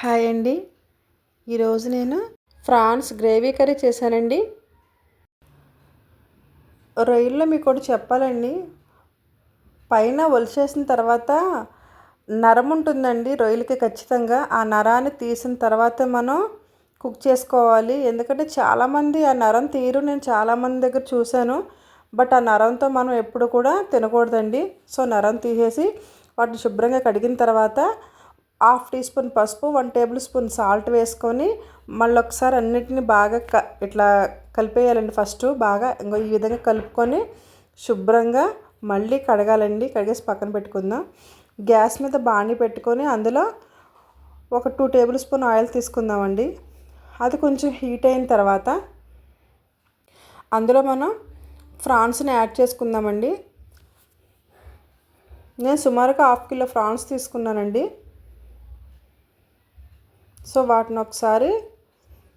Hi అండి. ఈరోజు నేను ఫ్రాన్స్ గ్రేవీ కర్రీ చేశానండి. రొయ్యల్లో మీకు ఒకటి చెప్పాలండి. పైన ఒలిచేసిన తర్వాత నరం ఉంటుందండి రొయ్యలకి ఖచ్చితంగా. ఆ నరాన్ని తీసిన తర్వాత మనం కుక్ చేసుకోవాలి. ఎందుకంటే చాలామంది ఆ నరం తీరు నేను చాలామంది దగ్గర చూశాను. బట్ ఆ నరంతో మనం ఎప్పుడు కూడా తినకూడదండి. సో నరం తీసేసి వాటిని శుభ్రంగా కడిగిన తర్వాత హాఫ్ టీ స్పూన్ పసుపు వన్ టేబుల్ స్పూన్ సాల్ట్ వేసుకొని మళ్ళీ ఒకసారి అన్నిటిని బాగా క ఇట్లా కలిపేయాలండి ఫస్ట్ బాగా. ఇంకో ఈ విధంగా కలుపుకొని శుభ్రంగా మళ్ళీ కడగాలండి. కడిగేసి పక్కన పెట్టుకుందాం. గ్యాస్ మీద బాణీ పెట్టుకొని అందులో ఒక టూ టేబుల్ స్పూన్ ఆయిల్ తీసుకుందామండి. అది కొంచెం హీట్ అయిన తర్వాత అందులో మనం ఫ్రాన్స్ని యాడ్ చేసుకుందామండి. నేను సుమారుగా హాఫ్ కిలో ఫ్రాన్స్ తీసుకున్నానండి. సో వాటిని ఒకసారి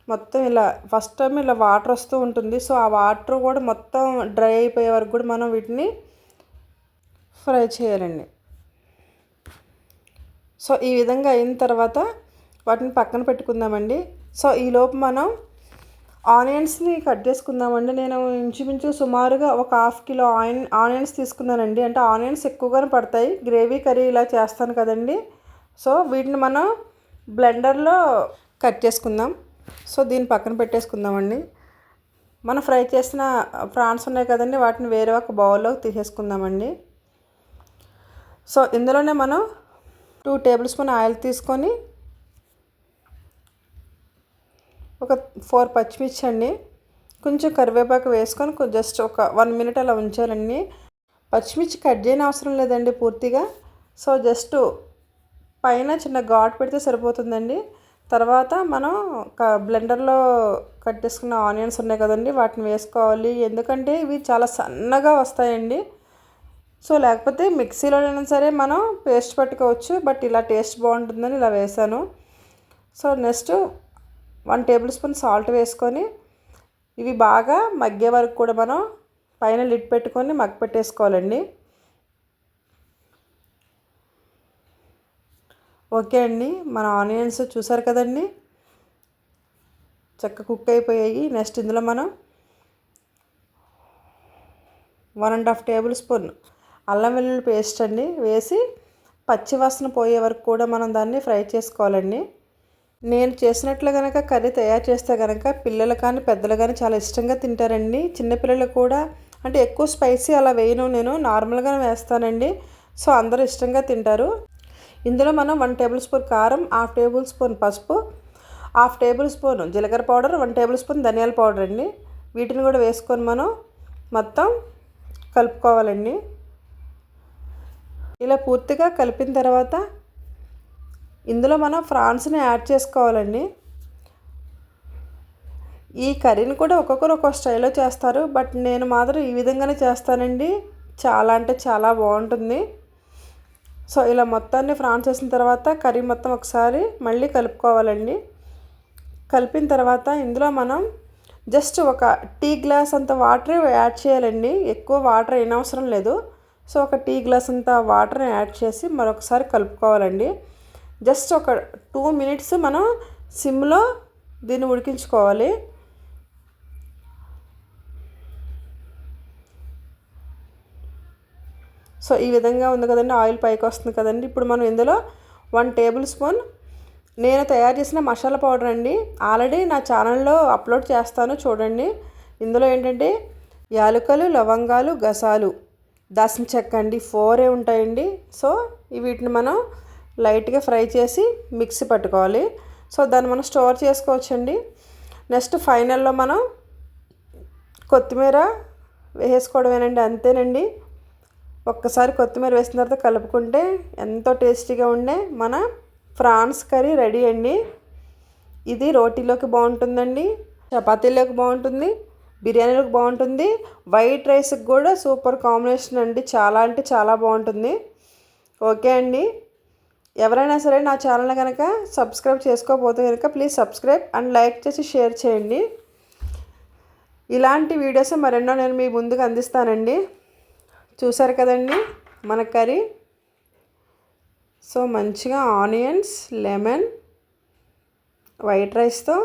మొత్తం ఇలా ఫస్ట్ టైం ఇలా వాటర్ వస్తూ ఉంటుంది. సో ఆ వాటర్ కూడా మొత్తం డ్రై అయిపోయే వరకు కూడా మనం వీటిని ఫ్రై చేయాలండి. సో ఈ విధంగా అయిన తర్వాత వాటిని పక్కన పెట్టుకుందామండి. సో ఈలోపు మనం ఆనియన్స్ని కట్ చేసుకుందామండి. నేను ఇంచుమించు సుమారుగా ఒక హాఫ్ కిలో ఆయిన్ ఆనియన్స్ తీసుకున్నానండి. అంటే ఆనియన్స్ ఎక్కువగానే పడతాయి. గ్రేవీ కర్రీ ఇలా చేస్తాను కదండి. సో వీటిని మనం బ్లెండర్లో కట్ చేసుకుందాం. సో దీన్ని పక్కన పెట్టేసుకుందామండి. మనం ఫ్రై చేసిన ప్రాన్స్ ఉన్నాయి కదండి వాటిని వేరే ఒక బౌల్లో తీసేసుకుందామండి. సో ఇందులోనే మనం టూ టేబుల్ స్పూన్ ఆయిల్ తీసుకొని ఒక ఫోర్ పచ్చిమిర్చి అండి కొంచెం కరివేపాకు వేసుకొని జస్ట్ ఒక వన్ మినిట్ అలా ఉంచాలండి. పచ్చిమిర్చి కట్ చేయని అవసరం లేదండి పూర్తిగా. సో జస్ట్ పైన చిన్న ఘాట్ పెడితే సరిపోతుందండి. తర్వాత మనం క బ్లెండర్లో కట్ చేసుకున్న ఆనియన్స్ ఉన్నాయి కదండి వాటిని వేసుకోవాలి. ఎందుకంటే ఇవి చాలా సన్నగా వస్తాయండి. సో లేకపోతే మిక్సీలోనైనా సరే మనం పేస్ట్ పట్టుకోవచ్చు. బట్ ఇలా టేస్ట్ బాగుంటుందని ఇలా వేసాను. So next one tablespoon salt వేసుకొని ఇవి బాగా మగ్గే వరకు కూడా మనం పైన లిడ్ పెట్టుకొని మగ్గ పెట్టేసుకోవాలండి ఓకే అండి మన ఆనియన్స్ చూసారు కదండి? చక్క కుక్ అయిపోయాయి. నెక్స్ట్ ఇందులో మనం one and half tablespoon అల్లం వెల్లుల్లి పేస్ట్ అండి వేసి పచ్చి వాసన పోయే వరకు కూడా మనం దాన్ని ఫ్రై చేసుకోవాలండి. నేను చేసినట్లు కనుక కర్రీ తయారు చేస్తే కనుక పిల్లలు కానీ పెద్దలు కానీ చాలా ఇష్టంగా తింటారండి. చిన్నపిల్లలు కూడా అంటే ఎక్కువ స్పైసీ అలా వేయను నేను నార్మల్గానే వేస్తానండి. సో అందరూ ఇష్టంగా తింటారు. ఇందులో మనం వన్ టేబుల్ స్పూన్ కారం హాఫ్ టేబుల్ స్పూన్ పసుపు హాఫ్ టేబుల్ స్పూన్ జీలకర్ర పౌడర్ వన్ టేబుల్ స్పూన్ ధనియాల పౌడర్ అండి. వీటిని కూడా వేసుకొని మనం మొత్తం కలుపుకోవాలండి. ఇలా పూర్తిగా కలిపిన తర్వాత ఇందులో మనం ఫ్రాన్స్ని యాడ్ చేసుకోవాలండి. ఈ కర్రీని కూడా ఒక్కొక్కరు ఒక్కొక్క స్టైల్లో చేస్తారు బట్ నేను మాత్రం ఈ విధంగానే చేస్తానండి. చాలా అంటే చాలా బాగుంటుంది. సో ఇలా మొత్తాన్ని ఫ్రాన్స్ వేసిన తర్వాత కర్రీ మొత్తం ఒకసారి మళ్ళీ కలుపుకోవాలండి. కలిపిన తర్వాత ఇందులో మనం జస్ట్ ఒక టీ గ్లాస్ అంత వాటర్ యాడ్ చేయాలండి. ఎక్కువ వాటర్ ఏనవసరం లేదు. సో ఒక టీ గ్లాస్ అంత వాటర్ని యాడ్ చేసి మరొకసారి కలుపుకోవాలండి. జస్ట్ ఒక టూ మినిట్స్ మనం సిమ్లో దీన్ని ఉడికించుకోవాలి. సో ఈ విధంగా ఉంది కదండి ఆయిల్ పైకి వస్తుంది కదండి. ఇప్పుడు మనం ఇందులో వన్ టేబుల్ స్పూన్ నేను తయారు చేసిన మసాలా పౌడర్ అండి. ఆల్రెడీ నా ఛానల్లో అప్లోడ్ చేస్తాను చూడండి. ఇందులో ఏంటంటే యాలకులు లవంగాలు గసాలు దాసిన చెక్క అండి ఫోరే ఉంటాయండి. సో వీటిని మనం లైట్గా ఫ్రై చేసి మిక్సీ పట్టుకోవాలి. సో దాన్ని మనం స్టోర్ చేసుకోవచ్చండి. నెక్స్ట్ ఫైనల్లో మనం కొత్తిమీర వేసుకోవడమేనండి అంతేనండి. ఒక్కసారి కొత్తిమీర వేసిన తర్వాత కలుపుకుంటే ఎంతో టేస్టీగా ఉండే మన ఫ్రాన్స్ కర్రీ రెడీ అండి. ఇది రోటీలోకి బాగుంటుందండి చపాతీలోకి బాగుంటుంది బిర్యానీలోకి బాగుంటుంది. వైట్ రైస్కి కూడా సూపర్ కాంబినేషన్ అండి చాలా అంటే చాలా బాగుంటుంది. ఓకే అండి. ఎవరైనా సరే నా ఛానల్ కనుక సబ్స్క్రైబ్ చేసుకోకపోతే కనుక ప్లీజ్ సబ్స్క్రైబ్ అండ్ లైక్ చేసి షేర్ చేయండి. ఇలాంటి వీడియోస్ మరెన్నో నేను మీ ముందుకు అందిస్తానండి. చూసారు కదండి మన కర్రీ? సో మంచిగా ఆనియన్స్ లెమన్ వైట్ రైస్తో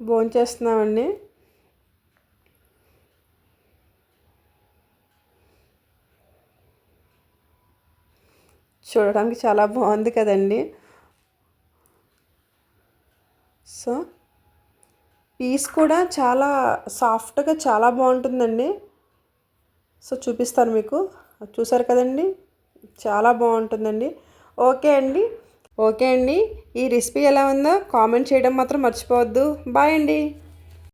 భోంచేస్తున్నామండి చూడడానికి చాలా బాగుంది కదండి. సో పీస్ కూడా చాలా సాఫ్ట్గా చాలా బాగుంటుందండి. సో చూపిస్తాను మీకు. చూసారు కదండి? చాలా బాగుంటుందండి. ఓకే అండి. ఓకే అండి. ఈ రెసిపీ ఎలా ఉందో కామెంట్ చేయడం మాత్రం మర్చిపోవద్దు. బాయ్ అండి.